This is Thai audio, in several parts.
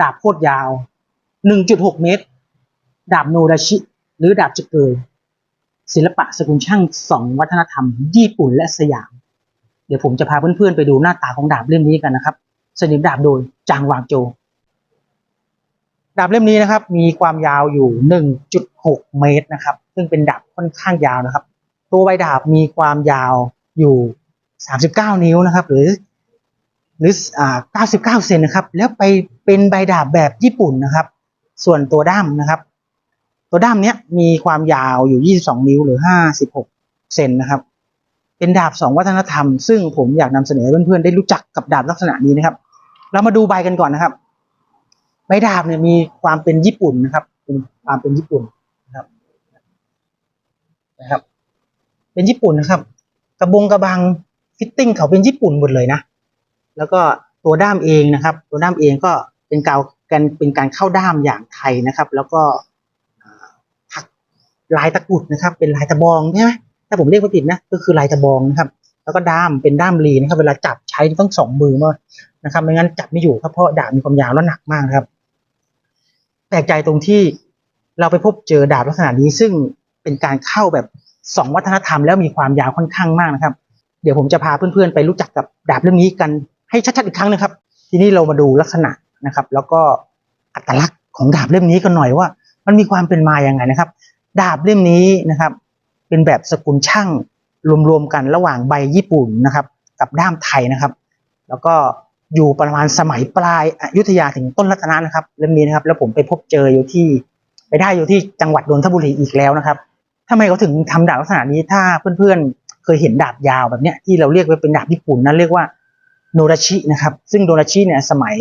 ดาบโคตรยาว 1.6 เมตร ดาบโนราชิ หรือดาบจะเกยศิลปะสกุลช่างสองวัฒนธรรม ญี่ปุ่นและสยาม เดี๋ยวผมจะพาเพื่อนๆไปดูหน้าตาของดาบเล่มนี้กันนะครับ สนิมดาบโดยจางวางโจ ดาบเล่มนี้นะครับ มีความยาวอยู่ 1.6 เมตรนะครับ ซึ่งเป็นดาบค่อนข้างยาวนะครับ ตัวใบดาบมีความยาวอยู่ 39 นิ้วนะครับ หรือ หรืออ่า99 เซนนะครับ แล้วไปเป็นใบดาบแบบญี่ปุ่นนะครับ ส่วนตัวด้ามนะครับ ตัวด้ามเนี้ยมีความยาวอยู่ 22 นิ้วหรือ 56 เซนนะครับ เป็นดาบสองวัฒนธรรม ซึ่งผมอยากนำเสนอเพื่อนๆ ได้รู้จักกับดาบลักษณะนี้นะครับ เรามาดูใบกันก่อนนะครับ ใบดาบเนี่ยมีความเป็นญี่ปุ่นนะครับ เป็นความเป็นญี่ปุ่นนะครับ นะครับ เป็นญี่ปุ่นนะครับ กระบงกระบังฟิตติ้งเขาเป็นญี่ปุ่นหมดเลยนะ แล้วก็ตัวด้ามเองนะครับ ตัวด้ามเองก็เป็นการกันเป็นการเข้าด้ามอย่างไทยนะครับ แล้วก็ถักลายตะกุดนะครับ เป็นลายตะบองใช่ไหมถ้าผมเรียกไม่ผิดนะก็คือลายตะบองนะครับ แล้วก็ด้ามเป็นด้ามรีนะครับ เวลาจับใช้ต้องสองมือมานะครับไม่งั้นจับไม่อยู่ครับเพราะดาบมีความยาวและหนักมากครับ แปลกใจตรงที่เราไปพบเจอดาบลักษณะนี้ซึ่งเป็นการเข้าแบบสองวัฒนธรรมแล้วมีความยาวค่อนข้างมากนะครับ เดี๋ยวผมจะพาเพื่อนๆไปรู้จักกับดาบเล่มนี้กัน ให้ชัดๆอีกครั้งนะครับ ทีนี้เรามาดูลักษณะนะครับ แล้วก็อัตลักษณ์ของดาบเล่มนี้กันหน่อยว่า มันมีความเป็นมาอย่างไงนะครับ ดาบเล่มนี้นะครับ เป็นแบบสกุลช่างรวมๆกันระหว่างใบญี่ปุ่นนะครับ กับด้ามไทยนะครับ แล้วก็อยู่ประมาณสมัยปลายอยุธยาถึงต้นรัตนะนะครับเล่มนี้นะครับ แล้วผมไปพบเจออยู่ที่ไปได้อยู่ที่จังหวัดนนทบุรีอีกแล้วนะครับทำไมเขาถึงทำดาบลักษณะนี้ถ้าเพื่อนๆเคยเห็นดาบยาวแบบเนี้ยที่เราเรียกว่าเป็นดาบญี่ปุ่นนั่นเรียกว่า โนราชินะครับ ซึ่งโนราชิเนี่ยสมัย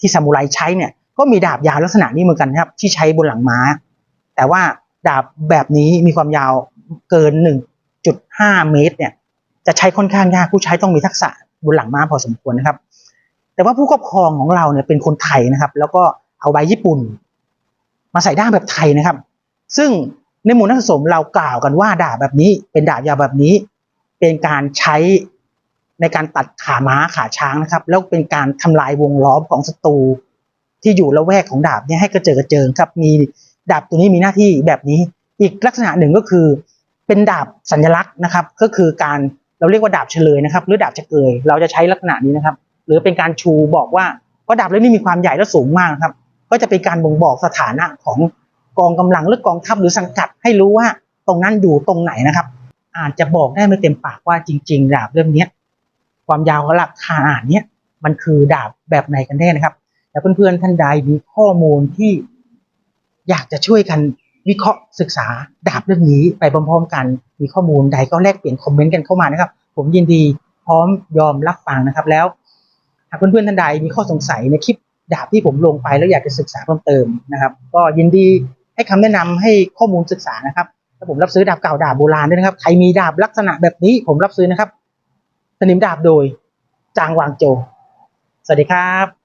ที่ซามูไรใช้เนี่ยก็มีดาบยาวลักษณะนี้เหมือนกันนะครับที่ใช้บนหลังม้า แต่ว่าดาบแบบนี้มีความยาวเกิน 1.5 เมตรเนี่ยจะใช้ค่อนข้างยากผู้ใช้ต้องมีทักษะบนหลังม้าพอสมควรนะครับ แต่ว่าผู้ครอบครองของเราเนี่ยเป็นคนไทยนะครับ แล้วก็เอาใบญี่ปุ่น มาใส่ด้ามแบบไทยนะครับ ซึ่งในหมู่นักสะสมเรากล่าวกันว่าดาบแบบนี้ เป็นดาบยาวแบบนี้ เป็นการใช้ ในการตัดขาม้าขาช้างนะครับ แล้วเป็นการทำลายวงล้อมของศัตรูที่อยู่ละแวกของดาบเนี่ยให้กระเจิดกระเจิงครับ มีดาบตัวนี้มีหน้าที่แบบนี้ อีกลักษณะหนึ่งก็คือ เป็นดาบสัญลักษณ์นะครับ ก็คือการเราเรียกว่าดาบเฉลยนะครับ หรือดาบจะเกยเราจะใช้ลักษณะนี้นะครับ หรือเป็นการชูบอกว่าเพราะดาบเล่มนี้มีความใหญ่และสูงมากครับ ก็จะเป็นการบ่งบอกสถานะของกองกำลังหรือกองทัพหรือสังกัดให้รู้ว่าตรงนั้นอยู่ตรงไหนนะครับ อาจจะบอกได้ไม่เต็มปากว่าจริง ๆ ดาบเล่มนี้ ความยาวและราคาอ่านเนี้ยมันคือดาบแบบไหนกันแน่นะครับ แล้วเพื่อนๆท่านใดมีข้อมูลที่อยากจะช่วยกันวิเคราะห์ศึกษาดาบเรื่องนี้ไปพร้อมๆกัน มีข้อมูลใดก็แลกเปลี่ยนคอมเมนต์กันเข้ามานะครับ ผมยินดีพร้อมยอมรับฟังนะครับ แล้วหากเพื่อนๆท่านใดมีข้อสงสัยในคลิปดาบที่ผมลงไปแล้วอยากจะศึกษาเพิ่มเติมนะครับ ก็ยินดีให้คำแนะนำให้ข้อมูลศึกษานะครับและผมรับซื้อดาบเก่าดาบโบราณด้วยนะครับ ใครมีดาบลักษณะแบบนี้ผมรับซื้อนะครับ สนิมดาบโดย จางวางโจ สวัสดีครับ